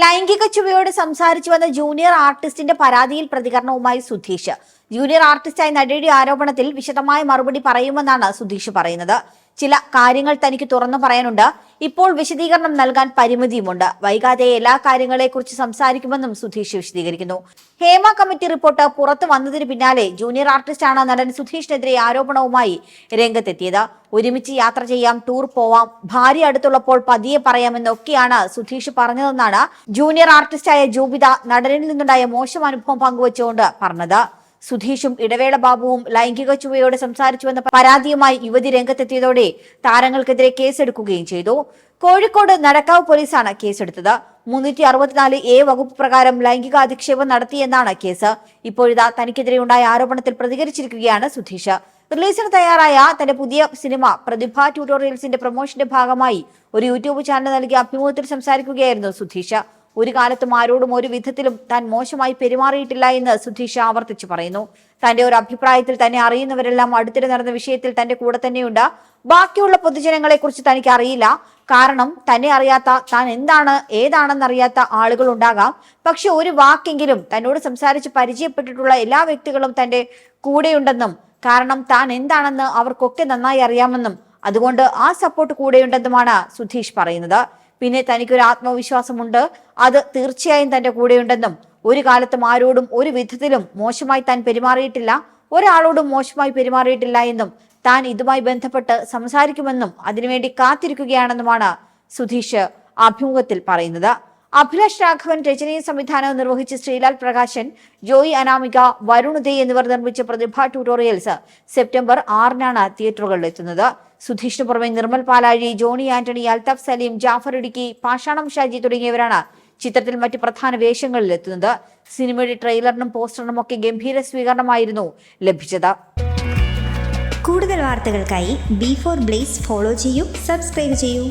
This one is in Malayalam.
ലൈംഗിക ചുവയോട് സംസാരിച്ചു വന്ന ജൂനിയർ ആർട്ടിസ്റ്റിന്റെ പരാതിയിൽ പ്രതികരണവുമായി സുധീഷ്. ജൂനിയർ ആർട്ടിസ്റ്റായ നടിയുടെ ആരോപണത്തിൽ വിശദമായ മറുപടി പറയുമെന്നാണ് സുധീഷ് പറയുന്നത്. ചില കാര്യങ്ങൾ തനിക്ക് തുറന്നു പറയാനുണ്ട്. ഇപ്പോൾ വിശദീകരണം നൽകാൻ പരിമിതിയുമുണ്ട്. വൈകാതെ എല്ലാ കാര്യങ്ങളെ കുറിച്ച് സംസാരിക്കുമെന്നും സുധീഷ് വിശദീകരിക്കുന്നു. ഹേമ കമ്മിറ്റി റിപ്പോർട്ട് പുറത്തു വന്നതിന് പിന്നാലെ ജൂനിയർ ആർട്ടിസ്റ്റാണ് നടൻ സുധീഷിനെതിരെ ആരോപണവുമായി രംഗത്തെത്തിയത്. ഒരുമിച്ച് യാത്ര ചെയ്യാം ടൂർ പോവാം ഭാര്യ അടുത്തുള്ളപ്പോൾ പതിയെ പറയാമെന്നൊക്കെയാണ് സുധീഷ് പറഞ്ഞതെന്നാണ് ജൂനിയർ ആർട്ടിസ്റ്റായ ജൂബിത നടനിൽ നിന്നുണ്ടായ മോശം അനുഭവം പങ്കുവച്ചുകൊണ്ട് പറഞ്ഞത്. സുധീഷും ഇടവേള ബാബുവും ലൈംഗിക ചുവയോടെ സംസാരിച്ചുവെന്ന പരാതിയുമായി യുവതി രംഗത്തെത്തിയതോടെ താരങ്ങൾക്കെതിരെ കേസെടുക്കുകയും ചെയ്തു. കോഴിക്കോട് നടക്കാവ് പോലീസാണ് കേസെടുത്തത്. മുന്നൂറ്റി അറുപത്തിനാല് എ വകുപ്പ് പ്രകാരം ലൈംഗിക അധിക്ഷേപം നടത്തിയെന്നാണ് കേസ്. ഇപ്പോഴിതാ തനിക്കെതിരെയുണ്ടായ ആരോപണത്തിൽ പ്രതികരിച്ചിരിക്കുകയാണ് സുധീഷ്. റിലീസിന് തയ്യാറായ തന്റെ പുതിയ സിനിമ പ്രതിഭ ട്യൂട്ടോറിയൽസിന്റെ പ്രൊമോഷന്റെ ഭാഗമായി ഒരു യൂട്യൂബ് ചാനൽ നൽകിയ അഭിമുഖത്തിൽ സംസാരിക്കുകയായിരുന്നു സുധീഷ്. ഒരു കാലത്തും ആരോടും ഒരു വിധത്തിലും താൻ മോശമായി പെരുമാറിയിട്ടില്ല എന്ന് സുധീഷ് ആവർത്തിച്ചു പറയുന്നു. തന്റെ ഒരു അഭിപ്രായത്തിൽ തന്നെ അറിയുന്നവരെല്ലാം അടുത്തിടെ നടന്ന വിഷയത്തിൽ തന്റെ കൂടെ തന്നെയുണ്ട്. ബാക്കിയുള്ള പൊതുജനങ്ങളെ കുറിച്ച് തനിക്ക് അറിയില്ല. കാരണം തന്നെ അറിയാത്ത താൻ എന്താണ് ഏതാണെന്നറിയാത്ത ആളുകൾ ഉണ്ടാകാം. പക്ഷെ ഒരു വാക്കെങ്കിലും തന്നോട് സംസാരിച്ച് പരിചയപ്പെട്ടിട്ടുള്ള എല്ലാ വ്യക്തികളും തന്റെ കൂടെയുണ്ടെന്നും കാരണം താൻ എന്താണെന്ന് അവർക്കൊക്കെ നന്നായി അറിയാമെന്നും അതുകൊണ്ട് ആ സപ്പോർട്ട് കൂടെയുണ്ടെന്നുമാണ് സുധീഷ് പറയുന്നത്. പിന്നെ തനിക്കൊരു ആത്മവിശ്വാസമുണ്ട്. അത് തീർച്ചയായും തന്റെ കൂടെയുണ്ടെന്നും ഒരു കാലത്തും ആരോടും ഒരു വിധത്തിലും മോശമായി താൻ പെരുമാറിയിട്ടില്ല ഒരാളോടും മോശമായി പെരുമാറിയിട്ടില്ല എന്നും താൻ ഇതുമായി ബന്ധപ്പെട്ട് സംസാരിക്കുമെന്നും അതിനുവേണ്ടി കാത്തിരിക്കുകയാണെന്നുമാണ് സുധീഷ് അഭിമുഖത്തിൽ പറയുന്നത്. അഭിലാഷ് രാഘവൻ രചനയും സംവിധാനവും നിർവഹിച്ച ശ്രീലാൽ പ്രകാശൻ ജോയി അനാമിക വരുൺ ദേ എന്നിവർ നിർമ്മിച്ച പ്രതിഭ ട്യൂട്ടോറിയൽസ് സെപ്റ്റംബർ ആറിനാണ് തിയേറ്ററുകളിൽ എത്തുന്നത് സുധീഷിന് പുറമെ നിർമ്മൽ പാലാഴി ജോണി ആന്റണി അൽതാഫ് സലീം ജാഫർ ഇടുക്കി പാഷാണം ഷാജി തുടങ്ങിയവരാണ് ചിത്രത്തിൽ മറ്റ് പ്രധാന വേഷങ്ങളിൽ എത്തുന്നത് സിനിമയുടെ ട്രെയിലറിനും പോസ്റ്ററിനും ഒക്കെ ഗംഭീര സ്വീകരണമായിരുന്നു ലഭിച്ചത്. കൂടുതൽ വാർത്തകൾക്കായി ബി ഫോർ ബ്ലേസ് ഫോളോ ചെയ്യൂ സബ്സ്ക്രൈബ് ചെയ്യൂ.